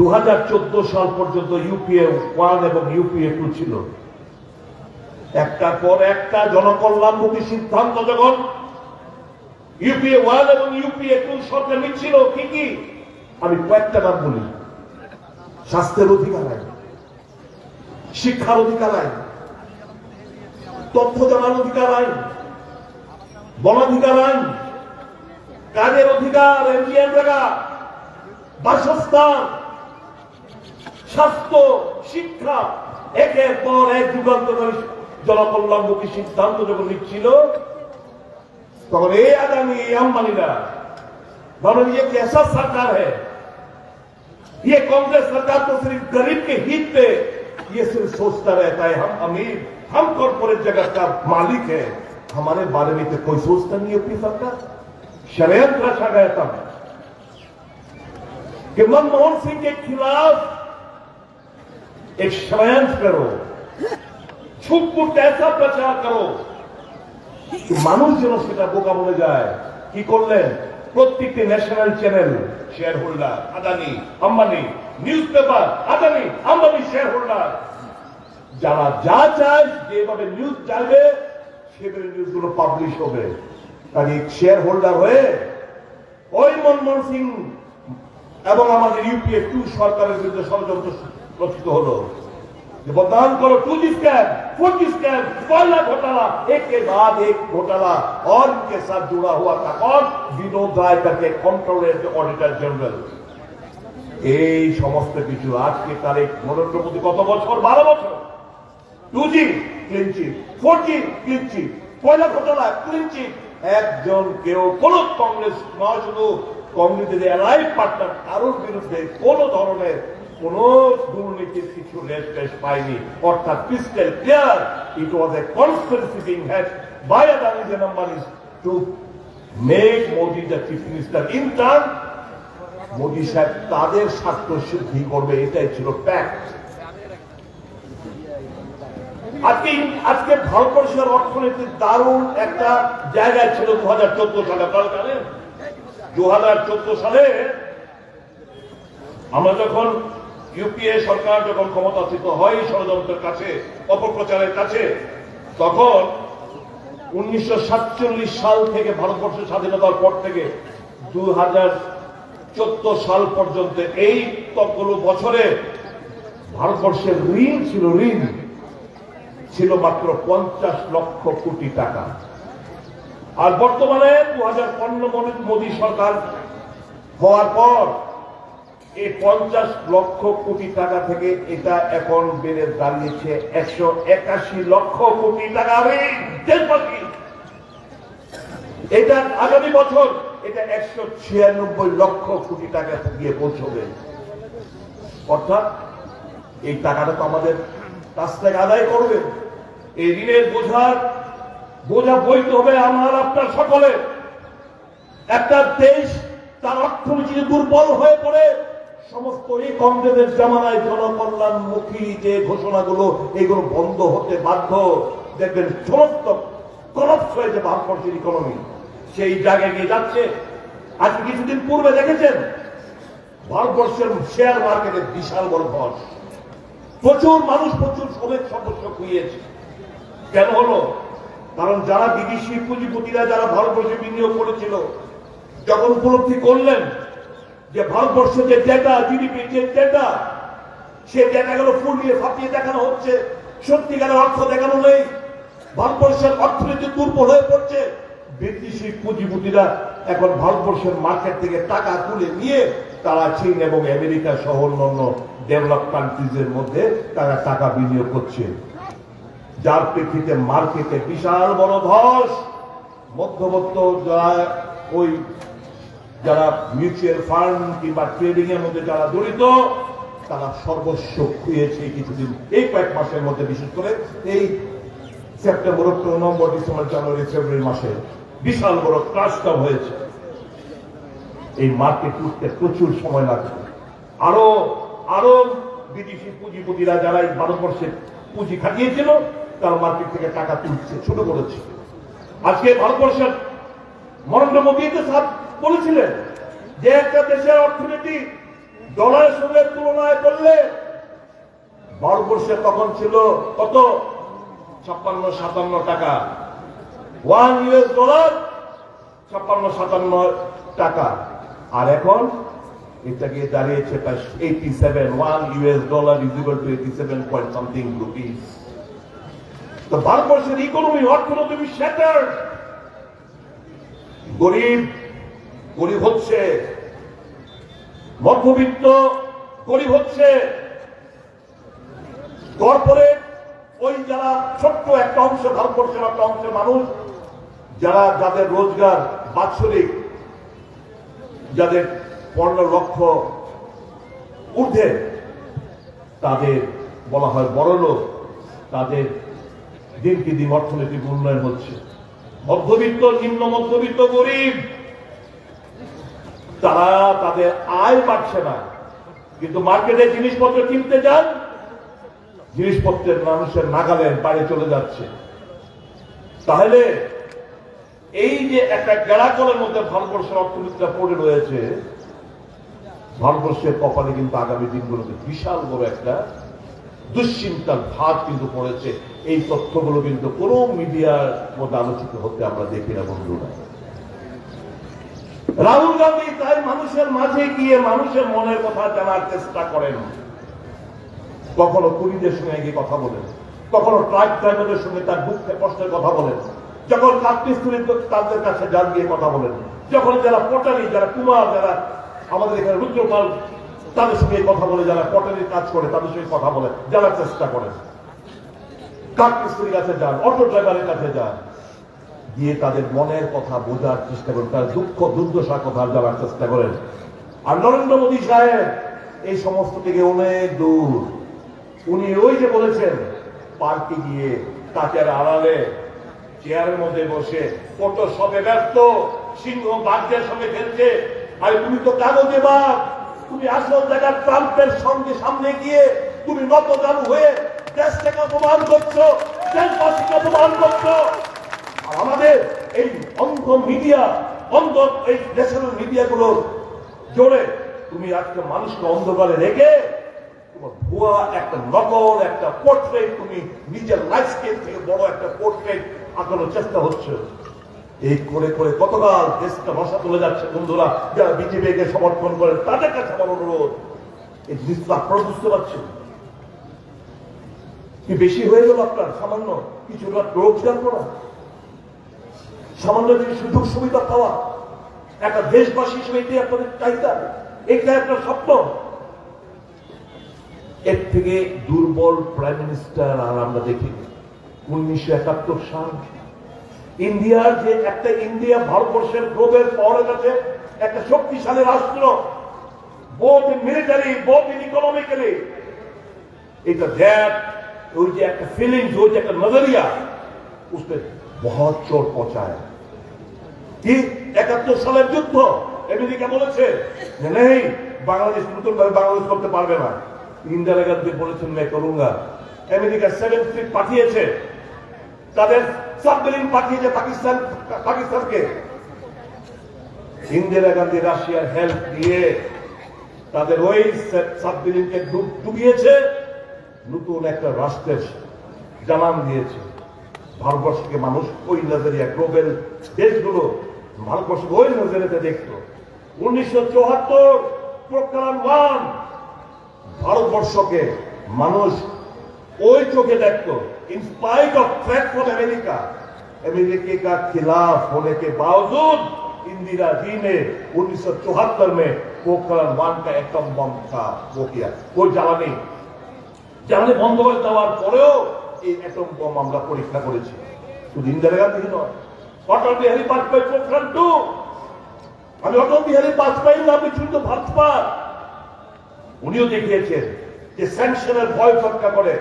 দু হাজার চোদ্দ সাল পর্যন্ত ইউপিএ ওয়ান এবং ইউপিএ টু ছিল। একটার পর একটা জনকল্যাণমুখী সিদ্ধান্ত যখন ইউপিএ ওয়ান এবং ইউপিএ টু সরকার নিচ্ছিল কি কি? আমি কয়েকটা নাম বলি। স্বাস্থ্যের অধিকার আইন, শিক্ষার অধিকার আইন, তথ্য জানার অধিকার আইন, বনাধিকার আইন, কাজের অধিকার এনজিএম জায়গা, বাসস্থান স্বাস্থ্য، শিক্ষা একের পর এক যুগান্তকারী জনকল্যাণমুখী সিদ্ধান্ত যখন নিচ্ছিল، তখন এই আদানি এই আম্বানিরা بھارت یہ کیسا سرکار ہے یہ کانگریس سرکار تو صرف غریب کے ہت پہ یہ صرف سوچتا رہتا ہے ہم امیر ہم کارپوریٹ جگت کا مالک ہے ہمارے بارے میں تو کوئی سوچتا نہیں اپنی سرکار شریعت رکھا گیا تھا کہ منموہن سنگھ کے خلاف खिलाफ एक षडयंत्र करो छुप पुट ऐसा प्रचार करो कि মানুষ যেন সেটা বোকা বলে যায় কি করলেন প্রত্যেকটি national channel shareholder Adani Ambani newspaper Adani Ambani shareholder যারা যা চায় যেভাবে নিউজ চাইবে সেভাবে নিউজগুলো পাবলিশ হবে কাজে শেয়ার হোল্ডার হয়ে ওই মনমোহন সিং এবং আমাদের ইউপিএ টু সরকারের বিরুদ্ধে ষড়যন্ত্র রচিত হলো যে बदनाम करो two G scam four G scam कोयला घोटाला एक के बाद एक घोटाला और इनके साथ जुड़ा हुआ था कौन विनोद राय करके कंट्रोलर ऑडिटर जनरल এই সমস্ত কিছু আজকে তারিখ নরেন্দ্র মোদী কত বছর বারো বছর টু জি ক্লিনচি ফোর জি ক্লিনচি কয়লা ঘটনা ক্লিনচি একজন কেউ কোন কংগ্রেস নয় শুধু কংগ্রেসের অ্যালাইভ পার্টনার কারোর বিরুদ্ধে কোন ধরনের কোন দুর্নীতির কিছু টেস পায়নি। অর্থাৎ crystal clear it was a conspiracy being had by Adani and Ambani's to make Modi the chief minister in turn Modi সাহেব তাদের স্বার্থ সিদ্ধি করবে, এটাই ছিল প্যাক্ট আজকে আজকে ভারতবর্ষের অর্থনীতির দারুণ একটা জায়গায় ছিল দু হাজার চোদ্দ সালে। দু হাজার চোদ্দ সালে আমরা যখন ইউপিএ সরকার যখন ক্ষমতাচ্যুত হয় ষড়যন্ত্রের কাছে, অপপ্রচারের কাছে, তখন উনিশশো সাতচল্লিশ সাল থেকে ভারতবর্ষের স্বাধীনতার পর থেকে দু হাজার চোদ্দ সাল পর্যন্ত এই ততগুলো বছরে ভারতবর্ষের ঋণ ছিল ঋণ ছিল মাত্র পঞ্চাশ লক্ষ কোটি টাকা। আর বর্তমানে দু হাজার পনেরো মোদী সরকার হওয়ার পর এই পঞ্চাশ লক্ষ কোটি টাকা থেকে এটা এখন বেড়ে দাঁড়িয়েছে একশো একাশি লক্ষ কোটি টাকা। এটা আগামী বছর এটা একশো ছিয়ানব্বই লক্ষ কোটি টাকা গিয়ে পৌঁছবে। অর্থাৎ এই টাকাটা তো আমাদের কাছ থেকে আদায় করবে। এই ঋণের বোঝার বোঝা বইতে হবে আমার আপনার সকলে একটা দেশ তার অর্থনীতি দুর্বল হয়ে পড়ে। সমস্ত এই কংগ্রেসের জামানায় জনকল্যাণমুখী যে ঘোষণাগুলো, এগুলো বন্ধ হতে বাধ্য। দেখবেন সমস্ত কলাপস হয়েছে ভারতবর্ষের ইকোনমি সেই জায়গায় গিয়ে যাচ্ছে। আজকে কিছুদিন পূর্বে দেখেছেন? ভারতবর্ষের শেয়ার মার্কেটে বিশাল বড় ধস। প্রচুর মানুষ প্রচুর শ্রমিক সদস্য খুইয়েছে। কেন হলো? কারণ যারা বিদেশি পুঁজিপতিরা, যারা ভারতবর্ষে বিনিয়োগ করেছিল, যখন উপলব্ধি করলেন যে ভারতবর্ষের যে ডেটা জিডিপি যে ডেটা সে ডেটাগুলো ফুলিয়ে ফাটিয়ে দেখানো হচ্ছে। সত্যিকারের অর্থ দেখানো নেই। ভারতবর্ষের অর্থনীতি দুর্বল হয়ে পড়ছে। বিদেশি পুঁজিপতিরা এখন ভারতবর্ষের মার্কেট থেকে টাকা তুলে নিয়ে তারা চীন এবং আমেরিকা সহ অন্যান্য ডেভেলপ কান্ট্রিজের মধ্যে তারা টাকা বিনিয়োগ করছে। যার প্রেক্ষিতে মার্কেটে বিশাল বড় ধস। মধ্যবর্ত ওই যারা মিউচুয়াল ফান্ড কিংবা ট্রেডিং এর মধ্যে যারা জড়িত, তারা সর্বস্ব খুঁয়েছে কিছুদিন, এই কয়েক মাসের মধ্যে, বিশেষ করে এই September, October, November, December, January, February মাসে বিশাল বড় ক্রাশটা হয়েছে। এই মার্কেট উঠতে প্রচুর সময় লাগবে। আরও আরও বিদেশি পুঁজিপতিরা যারা এই ভারতবর্ষে পুঁজি খাটিয়েছিল, তারা মার্কেট থেকে টাকা তুলছে শুরু করেছে। আজকে ভারতবর্ষের নরেন্দ্র মোদী বলেছিলেন যে একটা দেশের অর্থনীতি ডলারের সঙ্গে তুলনায় করলে ভারতবর্ষে তখন ছিল কত? ছাপ্পান্ন, সাতান্ন টাকা। ওয়ান ইউএস ডলার, ছাপ্পান্ন, সাতান্ন টাকা। আর এখন এটা গিয়ে দাঁড়িয়েছে eighty seven one US dollar is equal to eighty seven point something rupees তো ভারতবর্ষের ইকোনমি অর্থনীতি শ্যাটার গরিব গরিব হচ্ছে। মধ্যবিত্ত গরিব হচ্ছে। কর্পোরেট ওই যারা ছোট্ট একটা অংশ, ভারতবর্ষের একটা অংশের মানুষ, যারা যাদের রোজগার বাৎসরিক, যাদের পনেরো লক্ষ ঊর্ধ্বে, তাদের বলা হয় বড় লোক, তাদের দিনকে দিন অর্থনৈতিক উন্নয়ন হচ্ছে। মধ্যবিত্ত, নিম্ন মধ্যবিত্ত, গরিব তারা তাদের আয় বাড়ছে না। কিন্তু মার্কেটে জিনিসপত্র কিনতে যান, জিনিসপত্রের মানুষের নাগালের বাইরে চলে যাচ্ছে। তাহলে এই যে একটা গেড়াকলের মধ্যে ভারতবর্ষের অর্থনীতিটা পড়ে রয়েছে, ভারতবর্ষের কপালে কিন্তু আগামী দিনগুলোতে বিশাল বড় একটা দুশ্চিন্তার ভাত কিন্তু পড়েছে। এই তথ্যগুলো কিন্তু কোনো মিডিয়ার মধ্যে আলোচিত হতে আমরা দেখি না, বন্ধুরা। রাহুল গান্ধী তাই মানুষের মাঝে গিয়ে মানুষের মনের কথা জানার চেষ্টা করেন। কখনো কুড়িদের সঙ্গে গিয়ে কথা বলেন। কখনো ট্রাক ড্রাইভারদের সঙ্গে তার দুঃখে কষ্টের কথা বলেন। যখন কাঠমিস্ত্রি তাদের কাছে যান গিয়ে কথা বলেন। যখন যারা পটারি, যারা কুমার, যারা আমাদের এখানে রুদ্রপাল, তাদের সঙ্গে কথা বলে, যারা পটারির কাজ করে, তাদের সঙ্গে কথা বলে জানার চেষ্টা করেন। কাঠমিস্ত্রির কাছে যান, অটো ড্রাইভারের কাছে যান। গিয়ে তাদের মনের কথা বোঝার চেষ্টা করেন, তার দুঃখ, দুর্দশার কথা জানার চেষ্টা করেন। আর নরেন্দ্র মোদী সাহেব, এই সমস্ত থেকে অনেক দূর। উনি ওই যে বলেছেন, পার্কে গিয়ে কাকের আড়ালে চেয়ারের মধ্যে বসে ফটো সবে ব্যস্ত, সিংহ বাঘদের সঙ্গে খেলছে। আর, তুমি তো কাগজে বাঘ। তুমি আসল জায়গার ট্রাম্পের সঙ্গে সামনে গিয়ে তুমি নত জানু হয়ে দেশটাকে অপমান করছ, দেশবাসীকে অপমান করছ। আমাদের এই অন্ধ মিডিয়া, অন্ধ এই দেশের মিডিয়াগুলো জোরে তুমি আজকে মানুষকে অন্ধকারে রেখে একটা একটা তুমি নিজের থেকে বড় একটা আঁকানোর চেষ্টা হচ্ছে। এই করে করে দেশটা চলে যাচ্ছে কাছে অনুরোধ, এই বুঝতে কি বেশি হয়ে গেল আপনার? সামান্য কিছুটা রোজগার করা? সামান্য কিছু সুযোগ সুবিধা পাওয়া একটা দেশবাসী হিসেবে এটাই আপনাদের চাহিদা এটাই আপনার স্বপ্ন এর থেকে দুর্বল প্রাইম মিনিস্টার আর আমরা দেখিনি উনিশশো একাত্তর সাল ইন্ডিয়ার যে একটা ইন্ডিয়া ভারতবর্ষের গ্লোবের পাওয়ারের কাছে একটা শক্তিশালী রাষ্ট্র বোধ মিলিটারি বোধ ইকোনমিক্যালি এটা দ্যাট ওই যে একটা ফিলিংস ওই যে একটা নজরিয়া उसपे बहुत চোট পৌঁছায় কি? একাত্তর সালের যুদ্ধ? আমেরিকা বলেছে যে, নেই, বাংলাদেশ নতুন ভাবে বাংলাদেশ করতে পারবে না। ইন্দিরা গান্ধী বলেছেন মে করুঙ্গা আমেরিকা সেভেন ফ্লিট পাঠিয়েছে। তাদের সাবমেরিন পাঠিয়েছে পাকিস্তান, পাকিস্তানকে। ইন্দিরা গান্ধী রাশিয়ার হেল্প দিয়ে তাদের ওই সাবমেরিনকে ডুবিয়েছে। নতুন একটা রাষ্ট্রের জানান দিয়েছে। ভারতবর্ষকে মানুষ ওই নজরিয়া, গ্লোবাল দেশগুলো ভারতবর্ষকে ওই নজরেতে দেখতো উনিশশো চুয়াত্তর প্রোগ্রাম ওয়ান ভারতবর্ষকে মানুষ ওই চোখে देखो in spite of threat from America America का खिलाफ होने के बावजूद इंदिरा जी ने 1974 में पोखरण वन का एटम बम का वो किया वो জ্বালানি জ্বালানি বন্ধ করে দেওয়ার পরেও এই অ্যাটম বম আমরা পরীক্ষা করেছি শুধু ইন্দিরা গান্ধী নয় অটল বিহারী বাজপেয়ী পোখরান টু আমি অটল বিহারী বাজপেয়ী না আমি শুধু ভাজপা উনিও দেখিয়েছেন যে স্যাংশনের ভয় রক্ষা করে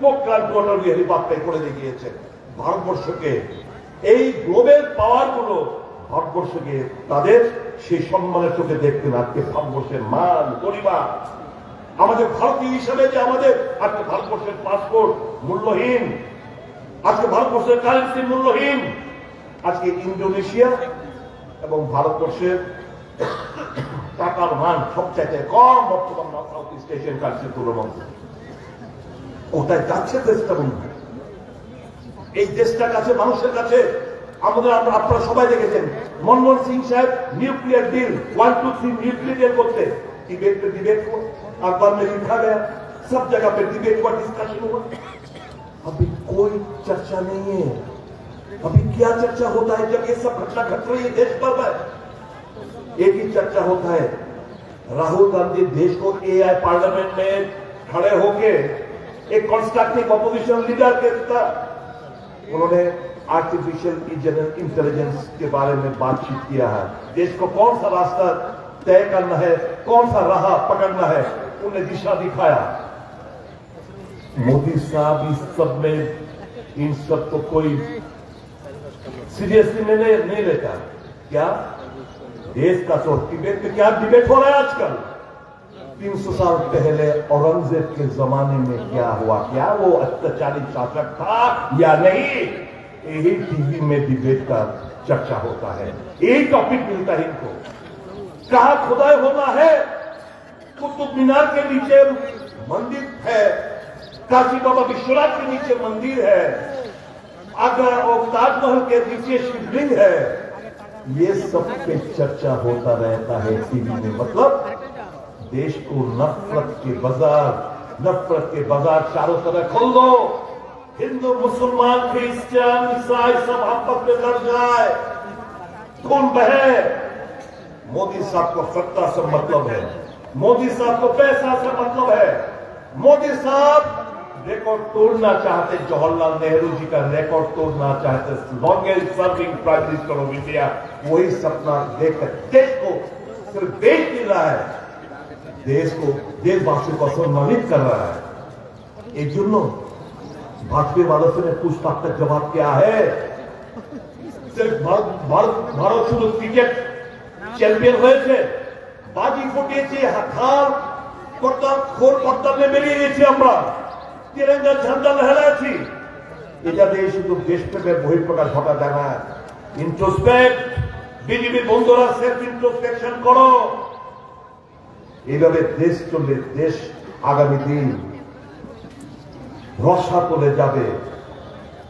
পোখরান টু অটল বিহারী বাজপেয়ী করে দেখিয়েছেন ভারতবর্ষকে। এই গ্লোবেল পাওয়ারগুলো ভারতবর্ষকে তাদের সেই সম্মানের চোখে দেখতেন আজকে ভারতবর্ষের মান পরিবার আমাদের ভারতীয় হিসাবে যে আমাদের আজকে ভারতবর্ষের পাসপোর্ট মূল্যহীন, আজকে ভারতবর্ষের কারেন্সি মূল্যহীন। আজকে ইন্দোনেশিয়া এবং ভারতবর্ষের টাকার মান সবচাইতে কম বর্তমান সাউথ ইস্ট এশিয়ান কান্ট্রির তুলনায় কোথায় যাচ্ছে দেশটা বন্ধু এই দেশটার কাছে মানুষের কাছে আমাদের আমরা আপনারা সবাই দেখেছেন মনমোহন সিং সাহেব nuclear deal one two three nuclear deal करते डिबेट पे डिबेट हुआ अखबार में लिखा गया सब जगह पे डिबेट हुआ डिस्कशन हुआ अभी कोई चर्चा नहीं है ابھی کیا چرچا ہوتا ہے جب یہ سب گھٹنا گھٹ رہی ہے دیش پر میں ایک ہی چرچا ہوتا ہے۔ راہل گاندھی دیش کو اے آئی پارلیمنٹ میں کھڑے ہو کے ایک کنسٹرکٹیو اپوزیشن لیڈر کے انہوں نے آرٹیفیشل انٹیلیجنس کے بارے میں بات چیت کیا ہے۔ دیش کو کون سا راستہ طے کرنا ہے؟ کون سا راہ پکڑنا ہے؟ انہیں دشا دکھایا۔ مودی صاحب، اس سب میں ان سب کو کوئی سیریسلی میں نہیں لیتا کیا؟ دیس کا سوٹ ڈبیٹ کیا ڈبیٹ ہو رہا ہے آج کل؟ تین سو سال پہلے اورنگزیب کے زمانے میں کیا ہوا؟ کیا وہ اتیاچاری شاسک تھا یا نہیں؟ یہی ٹی وی میں ڈبیٹ کا چرچا ہوتا ہے۔ یہی ٹاپک ملتا ہے ان کو۔ کہا خدا ہونا ہے؟ قطب مینار کے نیچے مندر ہے۔ کاشی بابا بشورا کے نیچے مندر ہے۔ اگر اور تاج محل کے نیچے شبلنگ ہے، یہ سب پہ چرچا ہوتا رہتا ہے ٹی وی میں۔ مطلب دیش کو نفرت کے بازار، نفرت کے بازار چاروں طرح کھول دو۔ ہندو، مسلمان، کرسچن، عیسائی سب آپس میں لڑ جائے۔ کون بہے۔ مودی صاحب کو فتح سے مطلب ہے۔ مودی صاحب کو پیسہ سے مطلب ہے۔ مودی صاحب ریکارڈ توڑنا چاہتے جوہر لال نہرو جی کا ریکارڈ توڑنا چاہتے لانگیسٹ سرونگ پرائم منسٹر آف انڈیا وہی سپنا دیکھ کر دیش کو صرف بیچ نہیں رہا ہے۔ دیش کو دیش باشی کو سمانت کر رہا ہے۔ ایک جملوں بھارتی والوں سے پوچھ پوچھتا تک جواب کیا ہے؟ صرف بھارت شروع کرکٹ چیمپئن ہوئے تھے۔ باجی ফুটিয়েছি پتہ میں ملی گئی تھی আমরা তিরঙ্গা ঝান্ডা লহরাচ্ছি এটা দিয়ে শুধু দেশপ্রেমের বহিঃপ্রকাশ ঘটা যায় না ইন্ট্রোস্পেক্ট বিজেপি বন্ধুরা সেলফ ইন্ট্রোস্পেকশন করো। এইভাবে দেশ চললে দেশ আগামী দিন রসা তোলে যাবে।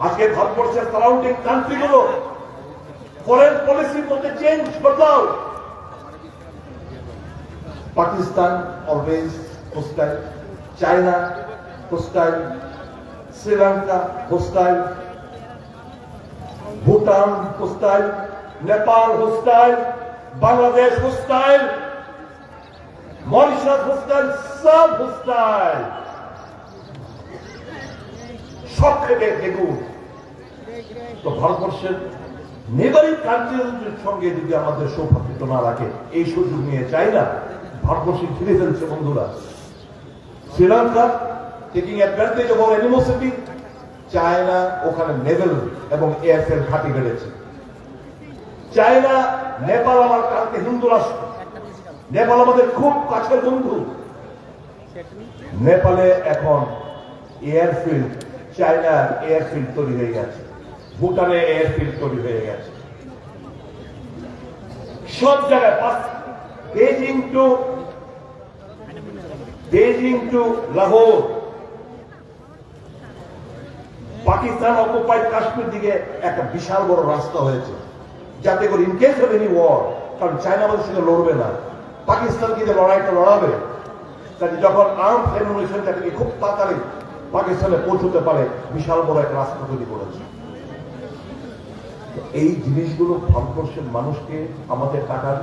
আজকে ভারতবর্ষের সারাউন্ডিং কান্ট্রিগুলো ফরেন পলিসির মধ্যে change বদলাও। Pakistan always hostile China hostile Sri Lanka hostile Bhutan hostile Nepal hostile Bangladesh hostile Mauritius hostile সব hostile সব থেকে দেখুন, তো ভারতবর্ষের নেবারিং কান্ট্রির সঙ্গে যদি আমাদের সৌভাগ্য না রাখে, এই সুযোগ নিয়ে চাই না ভারতবর্ষে ঘিরে ফেলছে বন্ধুরা। Sri Lanka taking advantage of animosity China ওখানে নেভেল এবং এয়ারফেল ঘাঁটি বেড়েছে। চায়না নেপাল আমার কালকে হিন্দু রাষ্ট্র। নেপাল আমাদের খুব কাছের বন্ধু। নেপালে এখন এয়ারফিল্ড চায়নার এয়ারফিল্ড তৈরি হয়ে গেছে। ভুটানে এয়ারফিল্ড তৈরি হয়ে গেছে। সব জায়গায় Beijing to Beijing to Lahore. Pakistan occupied Kashmir দিকে একটা বিশাল বড় রাস্তা হয়েছে। যাতে করে in case of any war কারণ চায়না আমাদের সঙ্গে লড়বে না। পাকিস্তান কিন্তু লড়াইটা লড়াবে? কাজে যখন আর্ম ফেমিনেশন তাকে খুব তাড়াতাড়ি পাকিস্তানে পৌঁছতে পারে, বিশাল বড় একটা রাস্তা তৈরি করেছে। এই জিনিসগুলো ভারতবর্ষের মানুষকে আমাদের টাকার,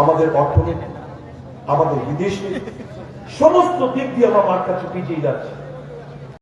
আমাদের অর্থনীতি, আমাদের বিদেশ সমস্ত দিক দিয়ে আমরা মার কাছে পিছিয়ে যাচ্ছি।